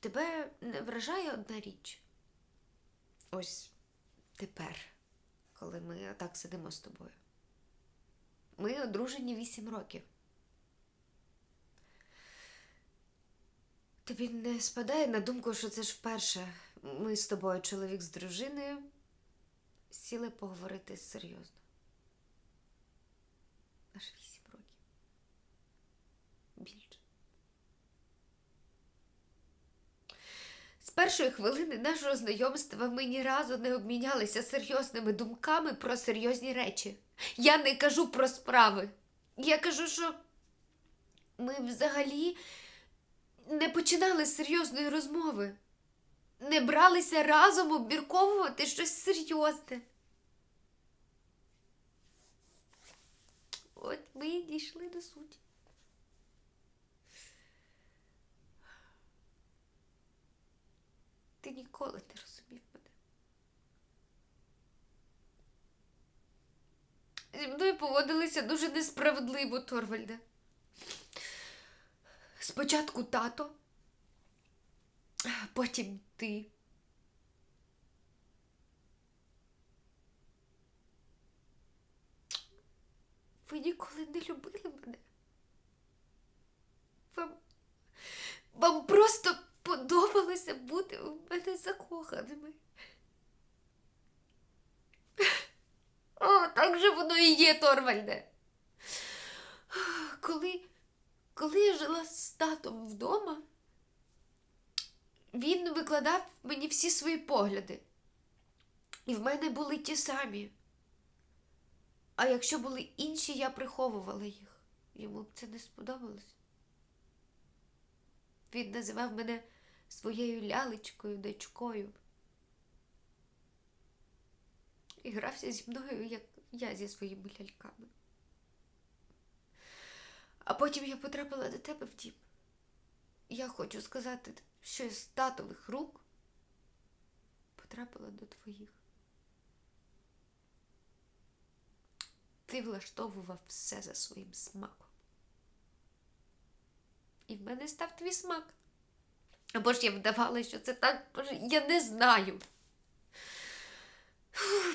тебе не вражає одна річ. Ось тепер, коли ми отак сидимо з тобою. Ми одружені вісім років. Тобі не спадає на думку, що це ж вперше ми з тобою, чоловік з дружиною, сіли поговорити серйозно. Аж вісім років. Більше. З першої хвилини нашого знайомства ми ні разу не обмінялися серйозними думками про серйозні речі. Я не кажу про справи. Я кажу, що ми взагалі не починали серйозної розмови, не бралися разом обмірковувати щось серйозне. От ми і дійшли до суті. Ніколи не розумів мене. Зі мною поводилися дуже несправедливо, Торвальде. Спочатку тато, потім ти. Ви ніколи не любили мене. Так же воно і є, Торвальде. Коли, коли я жила з татом вдома, він викладав мені всі свої погляди. І в мене були ті самі. А якщо були інші, я приховувала їх. Йому б це не сподобалось. Він називав мене своєю лялечкою, дочкою. І грався зі мною, як я зі своїми ляльками. А потім я потрапила до тебе в дім. Я хочу сказати, що з татових рук потрапила до твоїх. Ти влаштовував все за своїм смаком. І в мене став твій смак. Або ж я вдавала, що це так, я не знаю.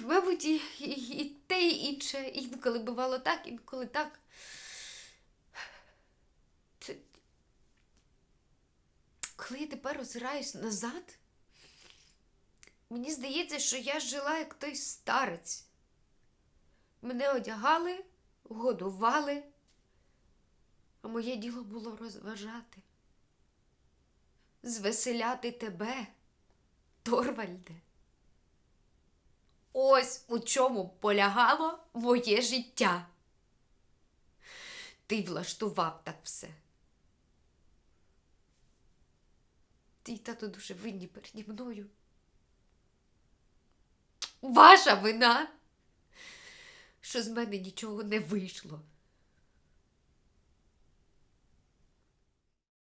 Мабуть, і, і, і те, і інше. Інколи бувало так, інколи так. Це... Коли я тепер озираюсь назад, мені здається, що я жила як той старець. Мене одягали, годували, а моє діло було розважати, звеселяти тебе, Торвальде. Ось у чому полягало моє життя. Ти влаштував так все. Ти тато дуже винні переді мною. Ваша вина, що з мене нічого не вийшло.